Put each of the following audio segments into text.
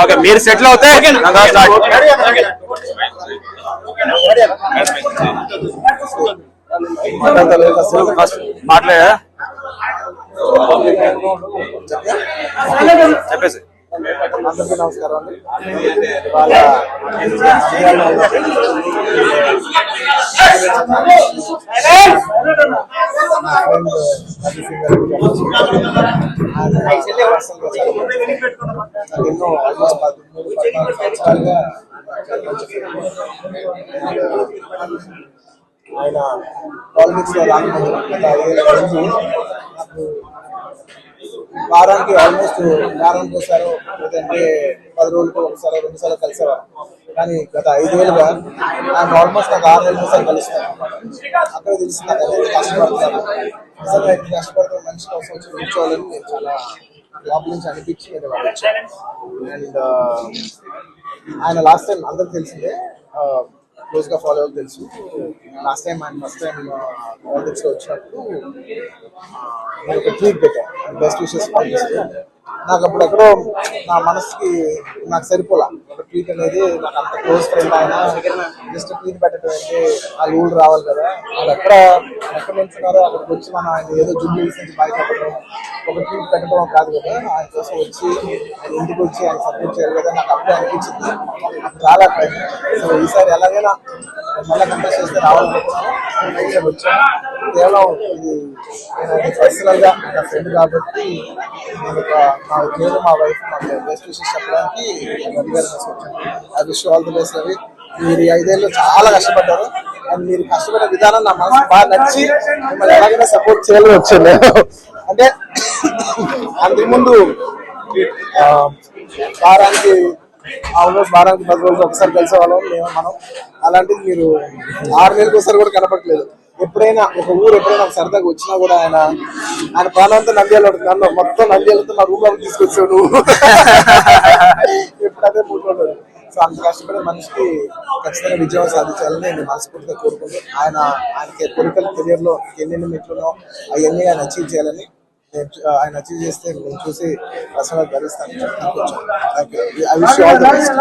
Okay మీరు settle అవుతే మాట్లాడా చెప్పేసి అందరికీ నమస్కారం అండి వాళ్ళ ఎన్నో ఆల్మోస్ట్ పద్నాలుగు సంవత్సరాలుగా ఆయన పాలిటిక్స్లో గత నాకు వారానికి ఆల్మోస్ట్ వారానికి ఒకసారి లేదంటే పది రోజులకు ఒకసారి రెండు సార్లు కలిసేవారు. కానీ గత ఐదు వేలుగా నాకు ఆల్మోస్ట్ నాకు ఆరు నెలలు ఒకసారి కలుస్తాను అక్కడ తెలిసి నాకు ఎంత కష్టపడతాను. నిజంగా ఎంత కష్టపడతాను మనిషి కోసం వచ్చి కూర్చోవాలని నేను చాలా లోపల నుంచి అనిపించి వాళ్ళు అండ్ ఆయన లాస్ట్ టైం అందరికి తెలిసిందే. క్లోజ్గా ఫాలో అవ్వాలి తెలుసు. లాస్ట్ టైం ఆయన ఫస్ట్ టైం పాలిటిక్స్లో వచ్చినప్పుడు ఒక ట్వీట్ పెట్టాను బెస్ట్ విషెస్ పంపిస్తూ నాకు అప్పుడు ఎక్కడో నా మనసుకి నాకు సరిపోలా. ఒక ట్వీట్ అనేది నాకు అంత క్లోజ్ ఫ్రెండ్ ఆయన జస్ట్ ట్వీట్ పెట్టడం అంటే ఆ ఊళ్ళు రావాలి కదా. వాళ్ళు ఎక్కడ ఎక్కడ నుంచున్నారో అక్కడికి వచ్చి మనం ఆయన ఏదో జుబ్లీ నుంచి బయటపడడం ఒక ట్వీట్ పెట్టడం కాదు కదా. ఆయన కోసం వచ్చి ఆయన ఇంటికి వచ్చి ఆయన సపోర్ట్ చేయాలి కదా నాకు అప్పుడే అనిపించింది. నాకు చాలా సో ఈసారి ఎలాగైనా మళ్ళీ కంటెస్ట్ చేస్తే రావాలనుకున్నాను ఈసారి వచ్చాను కేవలం ఇది నేను పర్సనల్ నా ఫ్రెండ్ కాబట్టి నేను ఒక మా నేను మా వైఫ్ మాకు బెస్ట్ విషెస్ చెప్పడానికి రవి గారు వచ్చాను I wish all the best Ravi మీరు ఐదేళ్ళు చాలా కష్టపడ్డారు అండ్ మీరు కష్టపడే విధానం నా మనసు బాగా నచ్చి మిమ్మల్ని ఎలాగైనా సపోర్ట్ చేయాలని వచ్చాను నేను. అంటే అంతకుముందు ఆ, వారానికి ఆల్మోస్ట్ వారానికి పది రోజులు ఒకసారి కలిసే వాళ్ళం మేము మనం. అలాంటిది మీరు ఆరు నెలలకు ఒకసారి కూడా కనపట్లేదు ఎప్పుడైనా ఒక ఊరు ఎప్పుడైనా ఒక సరదాగా వచ్చినా కూడా ఆయన ఆయన ప్రాణంతా నంద్యాల నన్ను మొత్తం నంద్యాలతో నా రూమ్లోకి తీసుకొచ్చావు నువ్వు. ఎప్పుడు అదే మూడు సో అంత కష్టపడే మనిషికి ఖచ్చితంగా విజయం సాధించాలని నేను మనస్ఫూర్తిగా కోరుకుంటూ ఆయన ఆయనకి పొలిటికల్ కెరియర్లో ఎన్నెన్ని మెట్లునో అవన్నీ ఆయన అచీవ్ చేయాలని ఆయన అచీవ్ చేస్తే నేను చూసి personal భరిస్తాను thank you I wish all the best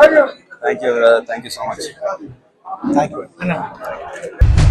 thank you thank you so much thank you